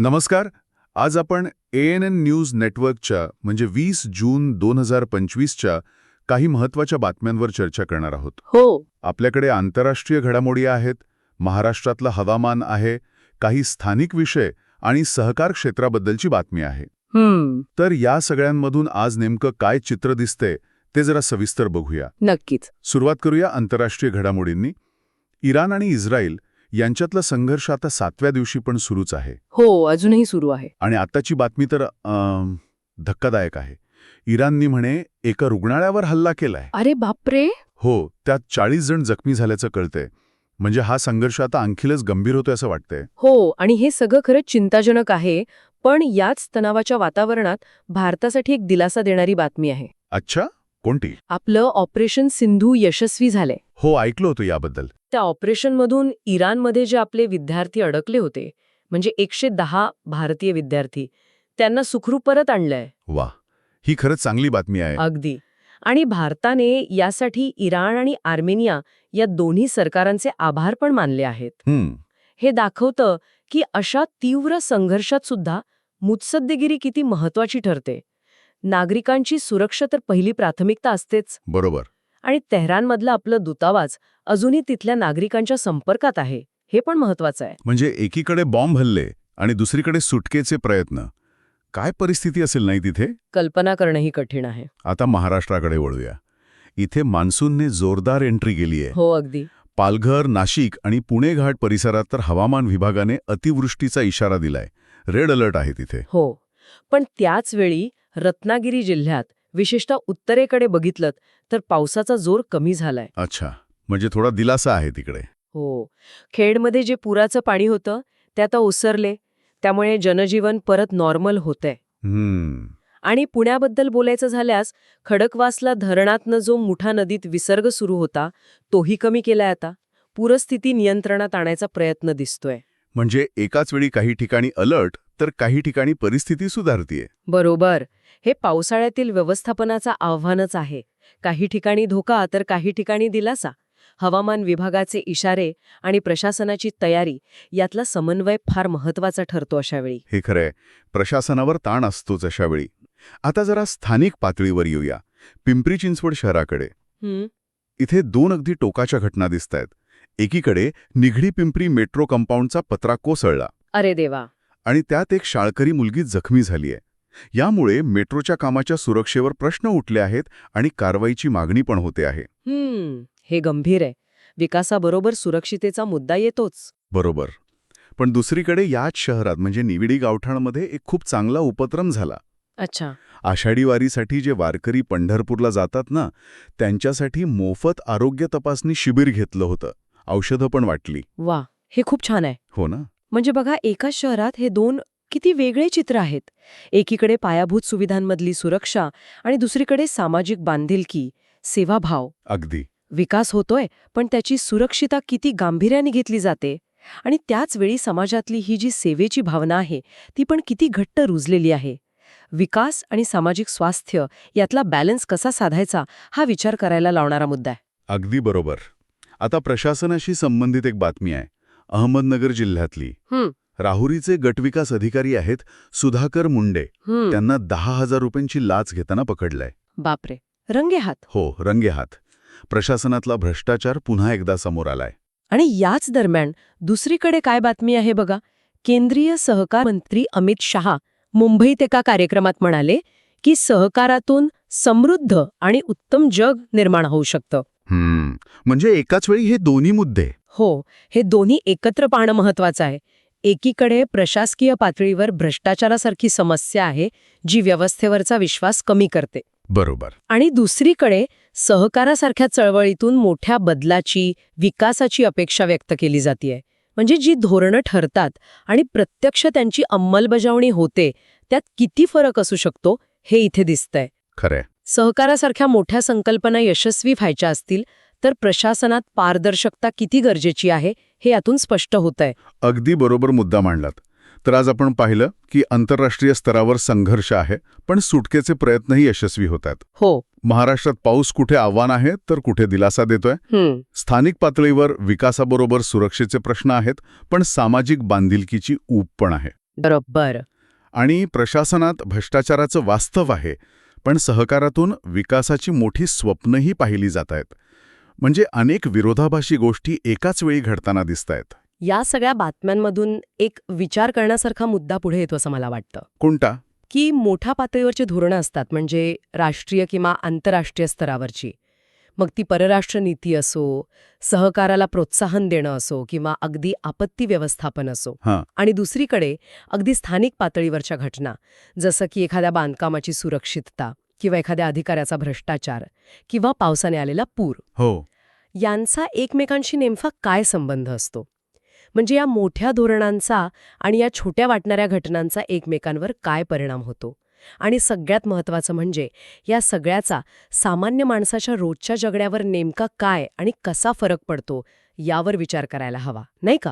नमस्कार. आज आपण ए एन एन न्यूज नेटवर्कच्या म्हणजे वीस जून दोन हजार पंचवीसच्या काही महत्त्वाच्या बातम्यांवर चर्चा करणार आहोत. हो. आपल्याकडे आंतरराष्ट्रीय घडामोडी आहेत महाराष्ट्रातलं हवामान आहे काही स्थानिक विषय आणि सहकार क्षेत्राबद्दलची बातमी आहे. हम्म. तर या सगळ्यांमधून आज नेमकं काय चित्र दिसतंय ते जरा सविस्तर बघूया. नक्कीच. सुरुवात करूया आंतरराष्ट्रीय घडामोडींनी. इराण आणि इस्रायल यांच्यातला संघर्ष आता सातव्या दिवशी पण सुरूच आहे. हो अजूनही सुरू आहे. आणि आत्ताची बातमी तर धक्कादायक आहे. इराणनी म्हणे एका रुग्णालयावर हल्ला केलाय. अरे बापरे! हो त्यात चाळीस जण जखमी झाल्याचं कळतंय. म्हणजे हा संघर्ष आता आणखीनच गंभीर होतोय असं वाटतंय. हो आणि हे सगळं खरंच चिंताजनक आहे पण याच तणावाच्या वातावरणात भारतासाठी एक दिलासा देणारी बातमी आहे. अच्छा? कोणती? आपलं ऑपरेशन सिंधू यशस्वी झालंय. हो ऐकलं होतं याबद्दल. त्या ऑपरेशनमधून इराणमध्ये जे आपले विद्यार्थी अडकले होते म्हणजे एकशे दहा भारतीय विद्यार्थी त्यांना सुखरूप परत आणलंय. वा ही खरंच चांगली बातमी आहे. अगदी. आणि भारताने यासाठी इराण आणि आर्मेनिया या दोन्ही सरकारांचे आभार पण मानले आहेत. हे दाखवतं की अशा तीव्र संघर्षात सुद्धा मुत्सद्देगिरी किती महत्वाची ठरते. नागरिकांची सुरक्षा तर पहिली प्राथमिकता असतेच. बरोबर. आणि तेहरानमधलं आपलं दूतावास अजूनही तिथल्या नागरिकांच्या संपर्कात आहे. हे पण महत्वाचं आहे. म्हणजे एकीकडे बॉम्ब हल्ले आणि दुसरीकडे सुटकेचे प्रयत्न. काय परिस्थिती असेल नाही तिथे? कल्पना करणंही कठीण आहे. आता महाराष्ट्राकडे वळूया. इथे मान्सूनने जोरदार एंट्री केली आहे. हो अगदी. पालघर नाशिक आणि पुणे घाट परिसरात तर हवामान विभागाने अतिवृष्टीचा इशारा दिलाय. रेड अलर्ट आहे तिथे. हो. पण त्याच वेळी रत्नागिरी जिल्ह्यात विशेषतः उत्तरेकडे बघितलं तर पावसाचा जोर कमी झालाय. अच्छा. म्हणजे थोडा दिलासा आहे तिकडे. हो. खेडमध्ये जे पुराचं पाणी होतं ते आता ओसरले त्यामुळे जनजीवन परत नॉर्मल होतंय. हम्म. आणि पुण्याबद्दल बोलायचं झाल्यास खडकवासला धरणातनं जो मुठा नदीत विसर्ग सुरू होता तोही कमी केलाय आता. पूरस्थिती नियंत्रणात आणायचा प्रयत्न दिसतोय. म्हणजे एकाच वेळी काही ठिकाणी अलर्ट तर काही ठिकाणी परिस्थिती सुधारतीये. बरोबर. हे पावसाळ्यातील व्यवस्थापनाचा आव्हानच आहे. काही ठिकाणी धोका तर काही ठिकाणी दिलासा. हवामान विभागाचे इशारे आणि प्रशासनाची तयारी यातला समन्वय फार महत्त्वाचा ठरतो अशावेळी. हे खरंय. प्रशासनावर ताण असतोच अशा वेळी आता जरा स्थानिक पातळीवर येऊया. पिंपरी चिंचवड शहराकडे. इथे दोन अगदी टोकाच्या घटना दिसतायत. एकीकडे निघडी पिंपरी मेट्रो कंपाऊंडचा पत्रा कोसळला. अरे देवा. आणि त्यात एक शाळकरी मुलगी जखमी झालीय. यामुळे मेट्रोच्या कामाच्या सुरक्षेवर प्रश्न उठले आहेत आणि कारवाईची मागणी पण होते आहे. हम्म हे गंभीर आहे. विकासाबरोबर सुरक्षितेचा मुद्दा येतोच. बरोबर. पण दुसरीकडे याच शहरात म्हणजे निविडी गावठाणमध्ये एक खूप चांगला उपक्रम झाला. अच्छा. आषाढी वारीसाठी जे वारकरी पंढरपूरला जातात ना त्यांच्यासाठी मोफत आरोग्य तपासणी शिबिर घेतलं होतं. औषधं पण वाटली. वा हे खूप छान आहे. हो ना? म्हणजे बघा एकाच शहरात हे दोन किती वेगळे चित्र आहेत. एकीकडे पायाभूत सुविधांमधली सुरक्षा आणि दुसरीकडे सामाजिक बांधिलकी सेवाभाव. अगदी. विकास होतोय पण त्याची सुरक्षिता किती गांभीर्याने घेतली जाते. आणि त्याच वेळी समाजातली ही जी सेवेची भावना आहे ती पण किती घट्ट रुजलेली आहे. विकास आणि सामाजिक स्वास्थ्य यातला बॅलन्स कसा साधायचा हा विचार करायला लावणारा मुद्दा आहे. अगदी बरोबर. आता प्रशासनाशी संबंधित एक बातमी आहे. अहमदनगर जिल्ह्यातली. राहुरीचे गटविकास अधिकारी आहेत सुधाकर मुंडे. त्यांना दहा हजार रुपयांची लाच घेताना पकडलंय. बापरे. रंगे हात. हो रंगेहात प्रशासनातला भ्रष्टाचार पुन्हा एकदा समोर आलाय. आणि याच दरम्यान दुसरीकडे काय बातमी आहे बघा? केंद्रीय सहकार मंत्री अमित शहा मुंबईत एका कार्यक्रमात म्हणाले की सहकारातून समृद्ध आणि उत्तम जग निर्माण होऊ शकतं. म्हणजे एकाच वेळी हे दोन्ही मुद्दे. हो हे दोन्ही एकत्र पाहणं महत्वाचं आहे. एकीकडे प्रशासकीय पातळीवर भ्रष्टाचारासारखी समस्या आहे जी व्यवस्थेवरचा विश्वास कमी करते. बरोबर. आणि दुसरीकडे सहकारासारख्या चळवळीतून मोठ्या बदलाची विकासाची अपेक्षा व्यक्त केली जाते म्हणजे जी धोरणं ठरतात आणि प्रत्यक्ष त्यांची अंमलबजावणी होते त्यात किती फरक असू शकतो हे इथे दिसतंय. खरंय. सहकारासारख्या मोठ्या संकल्पना यशस्वी व्हायच्या असतील तर प्रशासनात पारदर्शकता किती गरजेची आहे हे यातून स्पष्ट होतंय. अगदी बरोबर मुद्दा मांडलात. तर आज आपण पाहिलं की आंतरराष्ट्रीय स्तरावर संघर्ष आहे पण सुटकेचे प्रयत्नही यशस्वी होतात. हो. महाराष्ट्रात पाऊस कुठे आव्हान आहे तर कुठे दिलासा देतोय? स्थानिक पातळीवर विकासाबरोबर सुरक्षेचे प्रश्न आहेत पण सामाजिक बांधिलकीची ऊब पण आहे. बरोबर. आणि प्रशासनात भ्रष्टाचाराचं वास्तव आहे पण सहकारातून विकासाची मोठी स्वप्नही पाहिली जात आहेत. म्हणजे अनेक विरोधाभासी गोष्टी एकाच वेळी घडताना दिसत आहेत या सगळ्या बातम्यांमधून एक विचार करण्यासारखा मुद्दा पुढे येतो असं मला वाटतं. कोणता? की मोठ्या पातळीवरची धोरणं असतात म्हणजे राष्ट्रीय किंवा आंतरराष्ट्रीय स्तरावरची. मग ती परराष्ट्र नीती असो सहकाराला प्रोत्साहन देणं असो किंवा अगदी आपत्ती व्यवस्थापन असो. आणि दुसरीकडे अगदी स्थानिक पातळीवरच्या घटना जसं की एखाद्या बांधकामाची सुरक्षितता. किंवा एखाद्या अधिकाऱ्याचा भ्रष्टाचार किंवा पावसाने आलेला पूर. हो. यांचा एकमेकांशी नेमका काय संबंध असतो? म्हणजे या मोठ्या धोरणांचा आणि या छोट्या वाटणाऱ्या घटनांचा एकमेकांवर काय परिणाम होतो? आणि सगळ्यात महत्त्वाचं म्हणजे या सगळ्याचा सामान्य माणसाच्या रोजच्या जगण्यावर नेमका काय आणि कसा फरक पडतो यावर विचार करायला हवा नाही का?